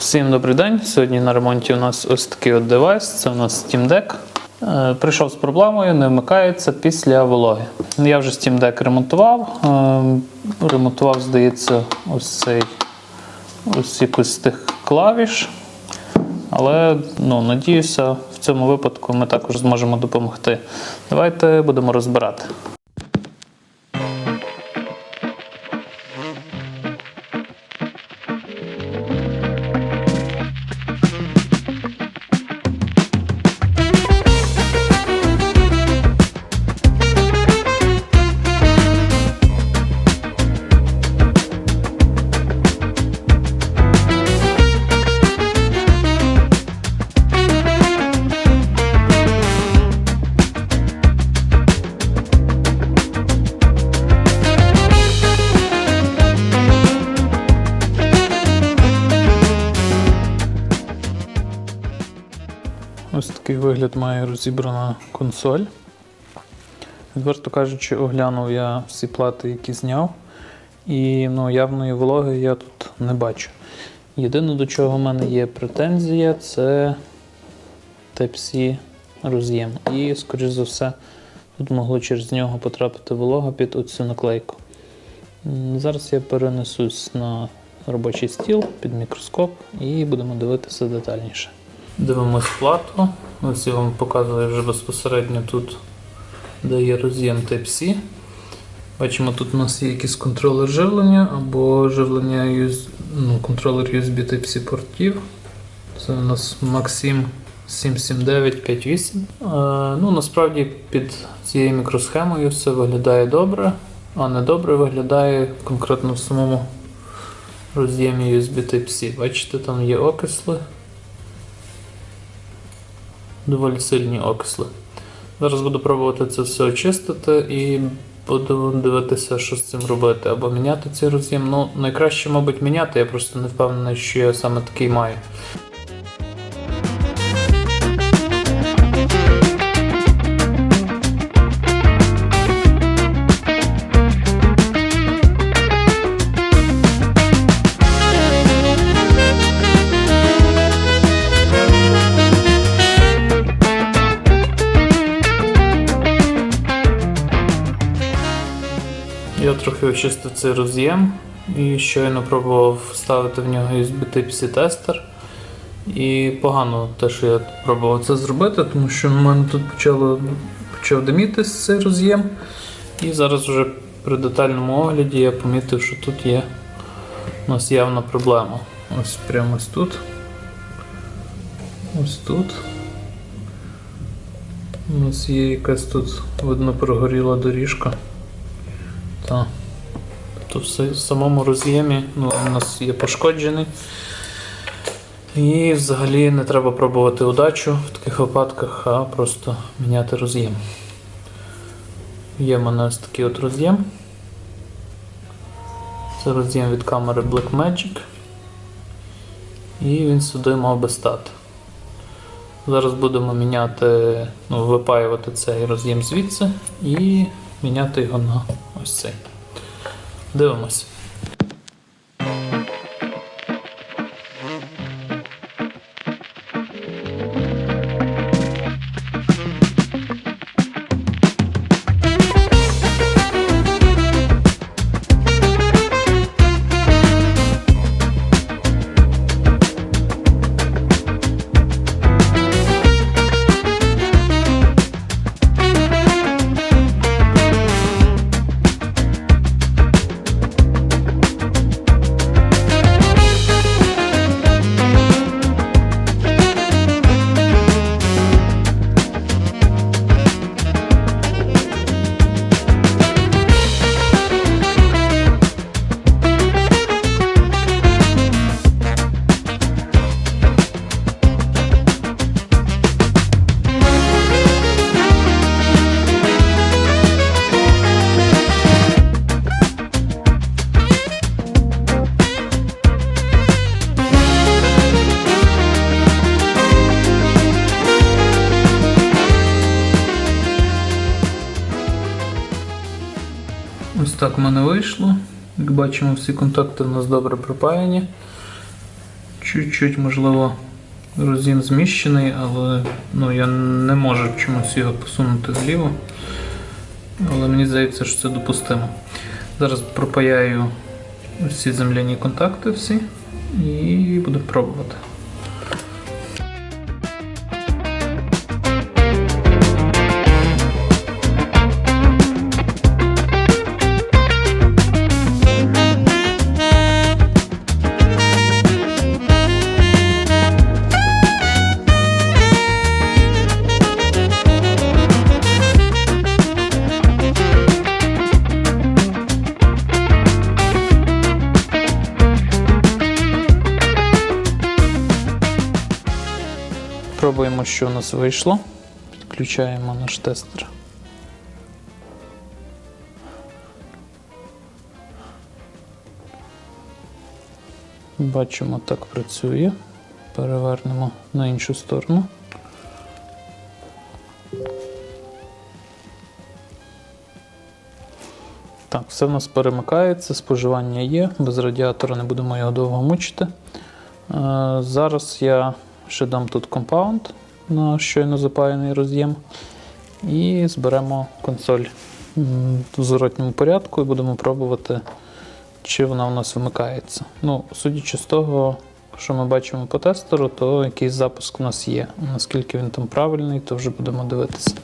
Всім добрий день. Сьогодні на ремонті у нас ось такий от девайс. Це у нас Steam Deck. Е, Прийшов з проблемою, не вмикається після вологи. Я вже Steam Deck ремонтував. Е, Ремонтував, здається, ось цей ось якусь з тих клавіш. Але ну, надіюся, в цьому випадку ми також зможемо допомогти. Давайте будемо розбирати. Ось такий вигляд має розібрана консоль. Відверто кажучи, оглянув я всі плати, які зняв, і ну, явної вологи я тут не бачу. Єдине, до чого в мене є претензія, це Type-C роз'єм. І, скоріш за все, тут могло через нього потрапити волога під оцю наклейку. Зараз я перенесусь на робочий стіл під мікроскоп і будемо дивитися детальніше. Дивимось плату. Ось я вам показую вже безпосередньо тут, де є роз'єм Type-C. Бачимо, тут у нас є якийсь контролер живлення або живлення ну, контролер USB Type-C портів. Це у нас Maxim 77958. Е, ну, насправді під цією мікросхемою все виглядає добре, а не добре виглядає конкретно в самому роз'ємі USB Type-C. Бачите, там є окисли доволі сильні окисли. Зараз буду пробувати це все очистити і буду дивитися, що з цим робити. Або міняти цей роз'єм. Ну, найкраще, мабуть, міняти, я просто не впевнений, що я саме такий маю. Трохи очистив цей роз'єм і щойно пробував вставити в нього USB Type-C тестер. І погано те, що я пробував це зробити, тому що в мене тут почало, почав димітись цей роз'єм. І зараз вже при детальному огляді я помітив, що тут є у нас явна проблема. Ось прямо ось тут. Ось тут. У нас є якась тут, видно, прогоріла доріжка. Так. Тобто в самому роз'ємі ну, у нас є пошкоджений. І взагалі не треба пробувати удачу в таких випадках, а просто міняти роз'єм. Є в мене ось такий от роз'єм. Це роз'єм від камери Blackmagic. І він сюди мав би стати. Зараз будемо міняти, ну, випаювати цей роз'єм звідси і міняти його на ось цей. Дивимось. Вийшло. Як бачимо, всі контакти у нас добре припаяні. чуть-чуть, можливо, розін зміщений, але ну, я не можу чомусь його посунути вліво. Але мені здається, що це допустимо. Зараз пропаяю всі земляні контакти всі і буду пробувати. Пробуємо, що у нас вийшло. Підключаємо наш тестер. Бачимо, так працює. Перевернемо на іншу сторону. Так, все в нас перемикається, споживання є, без радіатора не будемо його довго мучити. Е, Зараз я ще дам тут компаунд на щойно запаяний роз'єм. І зберемо консоль в зворотньому порядку і будемо пробувати, чи вона у нас вимикається. Ну, судячи з того, що ми бачимо по тестеру, то якийсь запуск у нас є. Наскільки він там правильний, то вже будемо дивитися.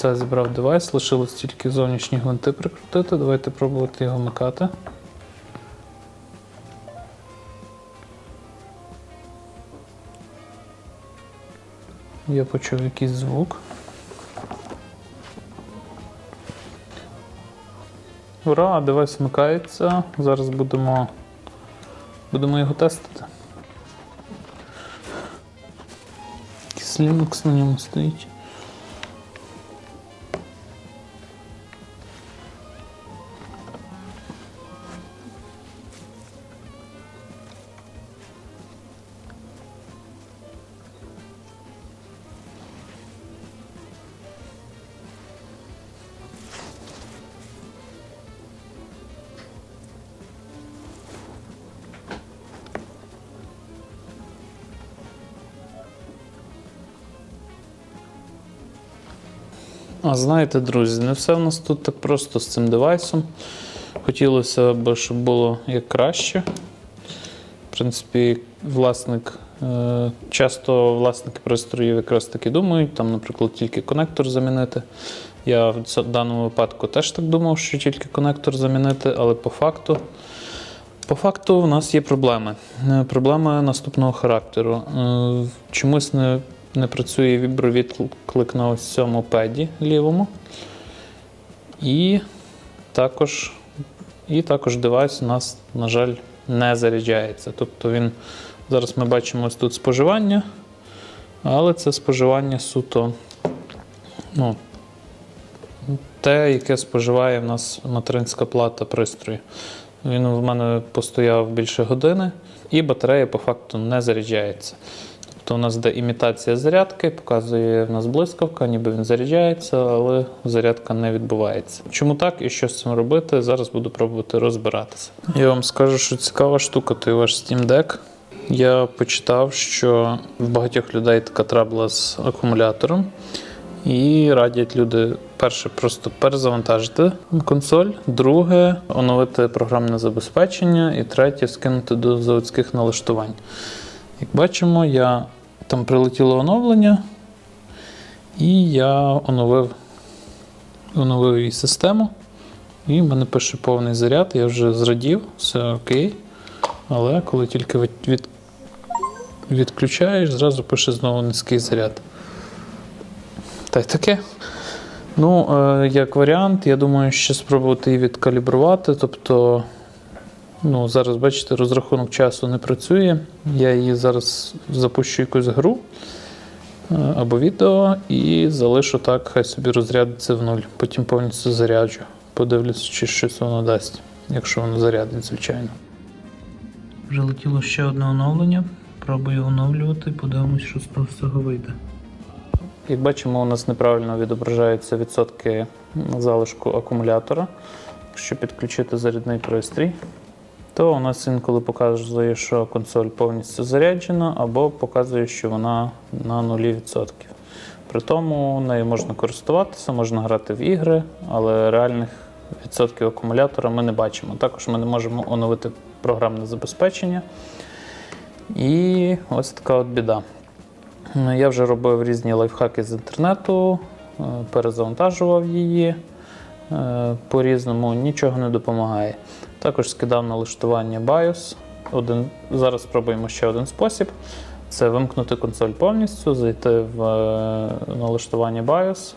Кінця зібрав девайс, лишилось тільки зовнішні гвинти прикрутити. Давайте пробувати його вмикати. Я почув якийсь звук. Ура, девайс вмикається. Зараз будемо, будемо його тестити. Якийсь Linux на ньому стоїть. А знаєте, друзі, не все в нас тут так просто з цим девайсом. Хотілося б, щоб було як краще. В принципі, власник, е, часто власники пристроїв якраз таки думають, там, наприклад, тільки конектор замінити. Я в даному випадку теж так думав, що тільки конектор замінити, але по факту. По факту в нас є проблеми. Е, Проблеми наступного характеру. Е, Чомусь не, не працює вібровідклик на ось цьому педі лівому. І також, і також девайс у нас, на жаль, не заряджається. Тобто він зараз ми бачимо ось тут споживання, але це споживання суто ну, те, яке споживає в нас материнська плата пристрою. Він в мене постояв більше години, і батарея по факту не заряджається. Тобто у нас де імітація зарядки, показує в нас блискавка, ніби він заряджається, але зарядка не відбувається. Чому так і що з цим робити? Зараз буду пробувати розбиратися. Я вам скажу, що цікава штука, той ваш Steam Deck. Я почитав, що в багатьох людей така трабла з акумулятором. І радять люди перше просто перезавантажити консоль, друге оновити програмне забезпечення, і третє скинути до заводських налаштувань. Як бачимо, я там прилетіло оновлення, і я оновив, оновив її систему. І в мене пише повний заряд, я вже зрадів, все окей. Але коли тільки від, від, відключаєш, зразу пише знову низький заряд. Та й таке. Ну, е, як варіант, я думаю, ще спробувати її відкалібрувати. Тобто, ну, зараз, бачите, розрахунок часу не працює. Я її зараз запущу якусь гру е, або відео і залишу так, хай собі розрядиться в нуль. Потім повністю заряджу. Подивлюсь, чи щось воно дасть, якщо воно зарядить, звичайно. Вже летіло ще одне оновлення. Пробую оновлювати, подивимось, що з того всього вийде. Як бачимо, у нас неправильно відображаються відсотки залишку акумулятора. Якщо підключити зарядний пристрій, то у нас інколи показує, що консоль повністю заряджена, або показує, що вона на 0%. При тому нею можна користуватися, можна грати в ігри, але реальних відсотків акумулятора ми не бачимо. Також ми не можемо оновити програмне забезпечення. І ось така от біда. Я вже робив різні лайфхаки з інтернету, е, перезавантажував її е, по-різному, нічого не допомагає. Також скидав налаштування BIOS. Один, зараз спробуємо ще один спосіб: це вимкнути консоль повністю, зайти в е, налаштування BIOS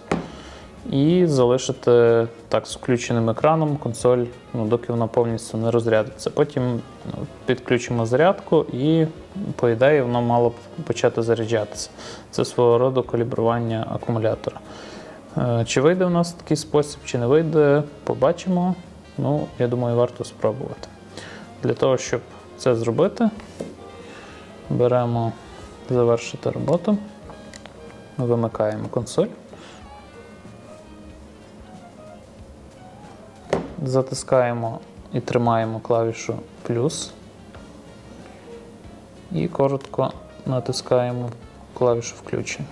і залишити так з включеним екраном консоль, ну, доки вона повністю не розрядиться. Потім ну, підключимо зарядку і, по ідеї, воно мало б почати заряджатися. Це свого роду калібрування акумулятора. Е, Чи вийде у нас такий спосіб, чи не вийде, побачимо. Ну, я думаю, варто спробувати. Для того, щоб це зробити, беремо завершити роботу, вимикаємо консоль. Затискаємо і тримаємо клавішу плюс. І коротко натискаємо клавішу включення.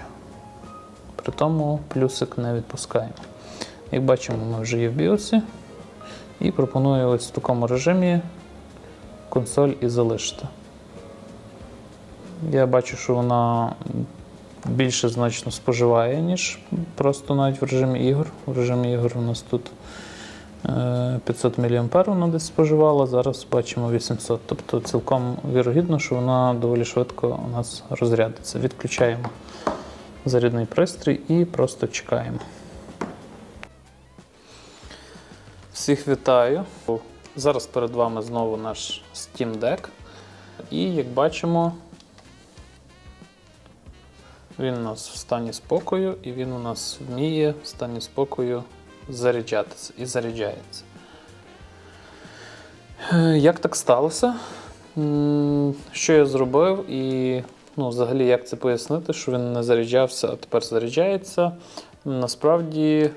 При тому плюсик не відпускаємо. Як бачимо, ми вже є в BIOS. І пропоную ось в такому режимі консоль і залишити. Я бачу, що вона більше значно споживає, ніж просто навіть в режимі ігор. В режимі ігор у нас тут е, 500 мА вона десь споживала, зараз бачимо 800. Тобто цілком вірогідно, що вона доволі швидко у нас розрядиться. Відключаємо зарядний пристрій і просто чекаємо. Всіх вітаю. Зараз перед вами знову наш Steam Deck. І як бачимо, він у нас в стані спокою, і він у нас вміє в стані спокою заряджатися і заряджається. Е, Як так сталося? Що я зробив і ну, взагалі як це пояснити, що він не заряджався, а тепер заряджається. Насправді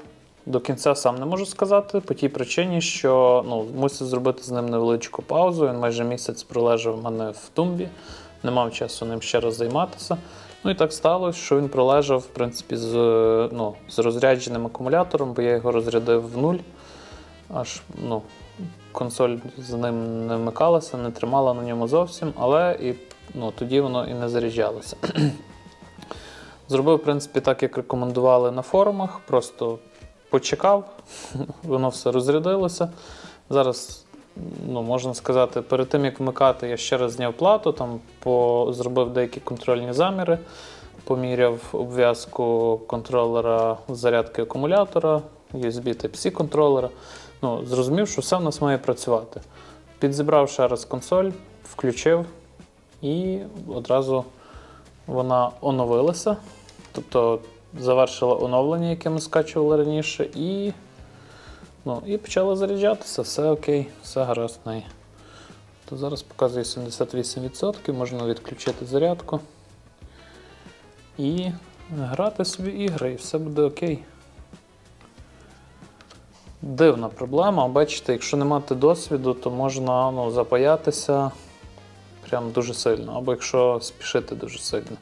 до кінця сам не можу сказати по тій причині, що ну, мусив зробити з ним невеличку паузу. Він майже місяць пролежав у мене в тумбі, не мав часу ним ще раз займатися. Ну і так сталося, що він пролежав в принципі, з, ну, з розрядженим акумулятором, бо я його розрядив в нуль. Аж ну, консоль з ним не вмикалася, не тримала на ньому зовсім, але і, ну, тоді воно і не заряджалося. Зробив, в принципі, так, як рекомендували на форумах, просто почекав, воно все розрядилося. Зараз, ну, можна сказати, перед тим як вмикати, я ще раз зняв плату, там по, зробив деякі контрольні заміри, поміряв обв'язку контролера зарядки акумулятора, USB Type-C контролера. ну, зрозумів, що все в нас має працювати. Підзібрав ще раз консоль, включив, і одразу вона оновилася. Тобто завершила оновлення, яке ми скачували раніше, і, ну, і почала заряджатися. Все окей, все гаразд в. То зараз показує 78%, можна відключити зарядку і грати собі ігри, і все буде окей. Дивна проблема. Бачите, якщо не мати досвіду, то можна ну, запаятися прям дуже сильно. Або якщо спішити дуже сильно,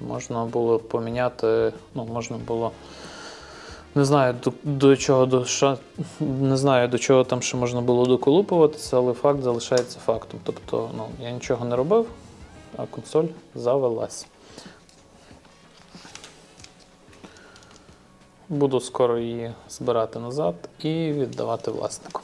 можна було поміняти, ну, можна було. Не знаю, до, до чого до ша- не знаю, до чого там ще можна було доколупуватися, але факт залишається фактом. Тобто, ну, я нічого не робив, а консоль завелась. Буду скоро її збирати назад і віддавати власнику.